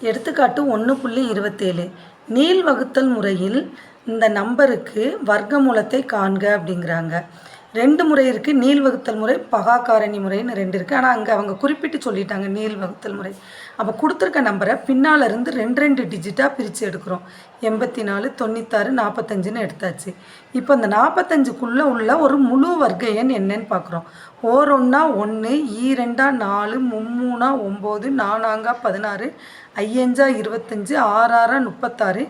எடுத்துக்காட்டு ஒன்று புள்ளி இருபத்தேழு. நீள் வகுத்தல் முறையில் இந்த நம்பருக்கு வர்க்கமூலத்தை காண்க அப்படிங்கிறாங்க. ரெண்டு முறை இருக்குது நீள் வகுத்தல் முறை பகாக்காரணி முறைன்னு ரெண்டு இருக்குது ஆனால் அங்கே அவங்க குறிப்பிட்டு சொல்லிட்டாங்க நீள் வகுத்தல் முறை. அப்போ கொடுத்துருக்க நம்பரை பின்னால் இருந்து ரெண்டு ரெண்டு டிஜிட்டாக பிரித்து எடுக்கிறோம். எண்பத்தி நாலு தொண்ணூத்தாறு நாற்பத்தஞ்சுன்னு எடுத்தாச்சு. இப்போ இந்த நாற்பத்தஞ்சுக்குள்ளே உள்ள ஒரு முழு வர்க்க எண் என்னன்னு பார்க்குறோம் ஓரொன்னா ஒன்று ஈரெண்டா நாலு மும்மூணா ஒம்பது நானாங்கா பதினாறு ஐயஞ்சா இருபத்தஞ்சி ஆறாறா முப்பத்தாறு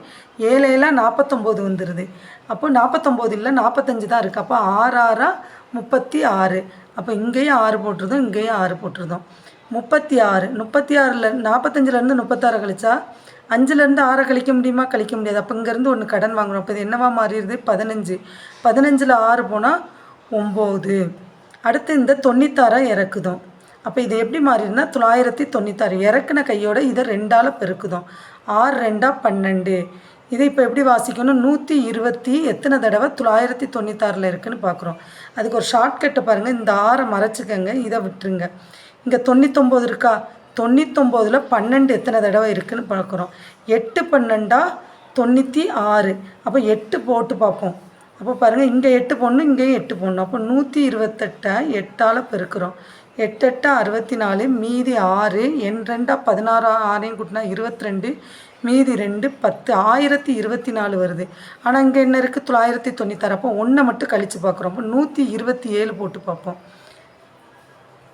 ஏழேலா நாற்பத்தொம்போது வந்துடுது அப்போ நாற்பத்தொம்போது இல்லை நாற்பத்தஞ்சு தான் இருக்குது அப்போ ஆறாறா முப்பத்தி ஆறு. அப்போ இங்கேயும் ஆறு போட்டிருந்தோம் இங்கேயும் ஆறு போட்டிருந்தோம். முப்பத்தி ஆறு முப்பத்தி ஆறில் நாற்பத்தஞ்சிலேருந்து முப்பத்தாறு கழிச்சா அஞ்சுலேருந்து ஆறை கழிக்க முடியுமா? கழிக்க முடியாது. அப்போ இங்கேருந்து ஒன்று கடன் வாங்கணும். அப்போ இது என்னவா மாறிடுது? பதினஞ்சு. பதினஞ்சில் ஆறு போனால் ஒம்பது. அடுத்து இந்த தொண்ணூத்தாறை இறக்குதோம். அப்போ இது எப்படி மாறிடுனா தொள்ளாயிரத்தி தொண்ணூத்தாறு. இறக்குன கையோட இதை ரெண்டால் பெருக்குதோம். ஆறு ரெண்டா பன்னெண்டு. இதை இப்போ எப்படி வாசிக்கணும் நூற்றி இருபத்தி எத்தனை தடவை தொள்ளாயிரத்தி தொண்ணூத்தாறில் இருக்குன்னு பார்க்குறோம் அதுக்கு ஒரு ஷார்ட்கட்டை பாருங்கள் இந்த ஆறை மறைச்சிக்கங்க. இதை விட்டுருங்க. இங்கே தொண்ணூத்தொம்பது இருக்கா? தொண்ணூத்தொம்போதில் பன்னெண்டு எத்தனை தடவை இருக்குன்னு பார்க்குறோம் எட்டு பன்னெண்டா? தொண்ணூற்றி ஆறு. அப்போ எட்டு போட்டு பார்ப்போம். அப்போ பாருங்கள் இங்கே எட்டு பொண்ணு இங்கேயும் எட்டு போடணும். அப்போ நூற்றி இருபத்தெட்டை எட்டால் பெருக்கிறோம். எட்டெட்டா அறுபத்தி நாலு மீதி ஆறு என் ரெண்டா பதினாறு ஆறையும் கூட்டினா இருபத்தி ரெண்டு மீதி ரெண்டு பத்து ஆயிரத்தி இருபத்தி நாலு வருது. ஆனால் இங்கே என்ன இருக்குது தொள்ளாயிரத்தி தொண்ணூத்தாறு. அப்போ ஒன்றை மட்டும் கழித்து பார்க்குறோம். அப்போ நூற்றி இருபத்தி ஏழு போட்டு பார்ப்போம்.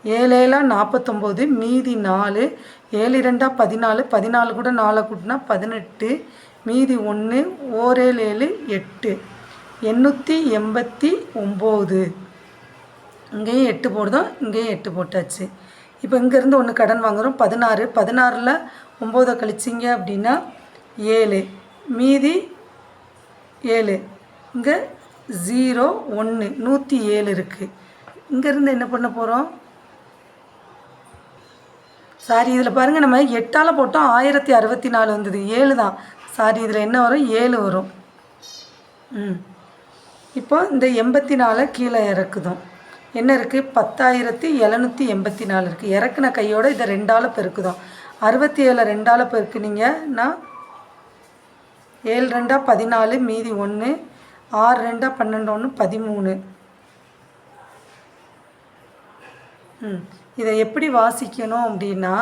ஏழேலா நாற்பத்தொம்போது மீதி நாலு ஏழு ரெண்டா பதினாலு பதினாலு கூட நாலை கூட்டினா பதினெட்டு மீதி ஒன்று ஓரேழு ஏழு எட்டு. எண்ணூற்றி எண்பத்தி ஒம்பது. இங்கேயும் எட்டு போடுதோம் இங்கேயும் எட்டு போட்டாச்சு. இப்போ இங்கேருந்து ஒன்று கடன் வாங்குகிறோம் பதினாறு. பதினாறில் ஒம்போதை கழிச்சிங்க அப்படின்னா ஏழு. மீதி ஏழு. இங்கே ஜீரோ ஒன்று நூற்றி ஏழு இருக்குது இங்கேருந்து என்ன பண்ண போகிறோம் சாரி இதில் பாருங்கள் நம்ம எட்டால் போட்டோம். ஆயிரத்தி அறுபத்தி நாலு வந்தது. ஏழு தான். சாரி இதில் என்ன வரும்? ஏழு வரும். ம். இப்போ இந்த எண்பத்தி நாலை கீழே இறக்குதோம். என்ன இருக்குது பத்தாயிரத்தி எழுநூற்றி எண்பத்தி நாலு இருக்குது இறக்குன கையோட இதை ரெண்டால் பெருக்குதான். அறுபத்தி ஏழை ரெண்டால் பெருக்குனீங்கன்னா ஏழு ரெண்டா பதினாலு மீதி ஒன்று ஆறு ரெண்டா பன்னெண்டு ஒன்று பதிமூணு. ம். இதை எப்படி வாசிக்கணும் அப்படின்னா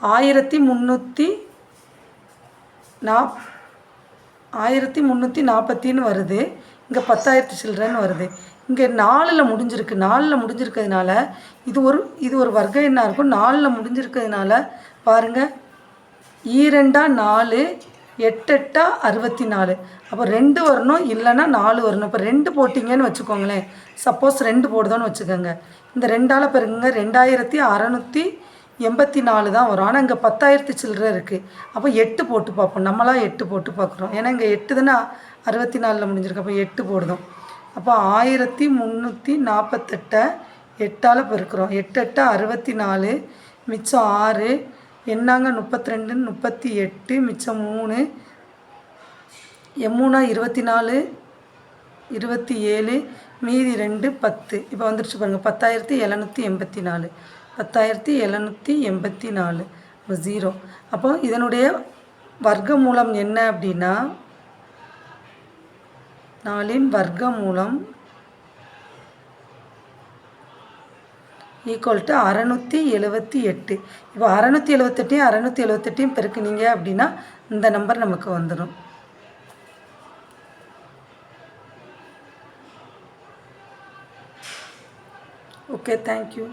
ஆயிரத்தி முந்நூற்றி நாப் ஆயிரத்தி முந்நூற்றி நாற்பத்தின்னு வருது. இங்கே பத்தாயிரத்தி சில்லறன்னு வருது. இங்கே நாலில் முடிஞ்சிருக்கு. நாலில் முடிஞ்சிருக்கிறதுனால இது ஒரு இது ஒரு வர்க்கம் என்ன இருக்கும். நாலில் முடிஞ்சிருக்கிறதுனால பாருங்கள் ஈரெண்டா நாலு எட்டெட்டா அறுபத்தி நாலு அப்போ ரெண்டு வரணும் இல்லைன்னா நாலு வரணும். இப்போ ரெண்டு போட்டிங்கன்னு வச்சுக்கோங்களேன். சப்போஸ் ரெண்டு போடுதோன்னு வச்சுக்கோங்க. இந்த ரெண்டால் பெருங்க ரெண்டாயிரத்தி அறநூற்றி எண்பத்தி நாலு தான் வரும். ஆனால் இங்கே பத்தாயிரத்தி சில்லற இருக்குது அப்போ எட்டு போட்டு பார்ப்போம். நம்மளாம் எட்டு போட்டு பார்க்குறோம். ஏன்னா இங்கே எட்டு தானே அறுபத்தி நாலில் முடிஞ்சிருக்கு. அப்போ எட்டு போடுதோம். அப்போ ஆயிரத்தி முந்நூற்றி நாற்பத்தெட்டை எட்டால் பெருக்கிறோம். எட்டு எட்டு அறுபத்தி நாலு மிச்சம் ஆறு என்னாங்க முப்பத்தி ரெண்டு முப்பத்தி எட்டு மிச்சம் மூணு எம்மூணா இருபத்தி நாலு இருபத்தி ஏழு மீதி ரெண்டு பத்து. இப்போ வந்துருச்சு பாருங்கள் பத்தாயிரத்தி எழுநூற்றி எண்பத்தி நாலு பத்தாயிரத்தி எழுநூற்றி எண்பத்தி நாலு ஜீரோ அப்போ இதனுடைய வர்க்க மூலம் என்ன அப்படின்னா நாலின் வர்க்க மூலம் ஈக்குவல் டு அறநூற்றி எழுபத்தி எட்டு. இப்போ அறநூற்றி எழுபத்தெட்டையும் அறநூற்றி எழுபத்தெட்டையும் பெருக்குனீங்க அப்படின்னா இந்த நம்பர் நமக்கு வந்துடும் ஓகே தேங்க்யூ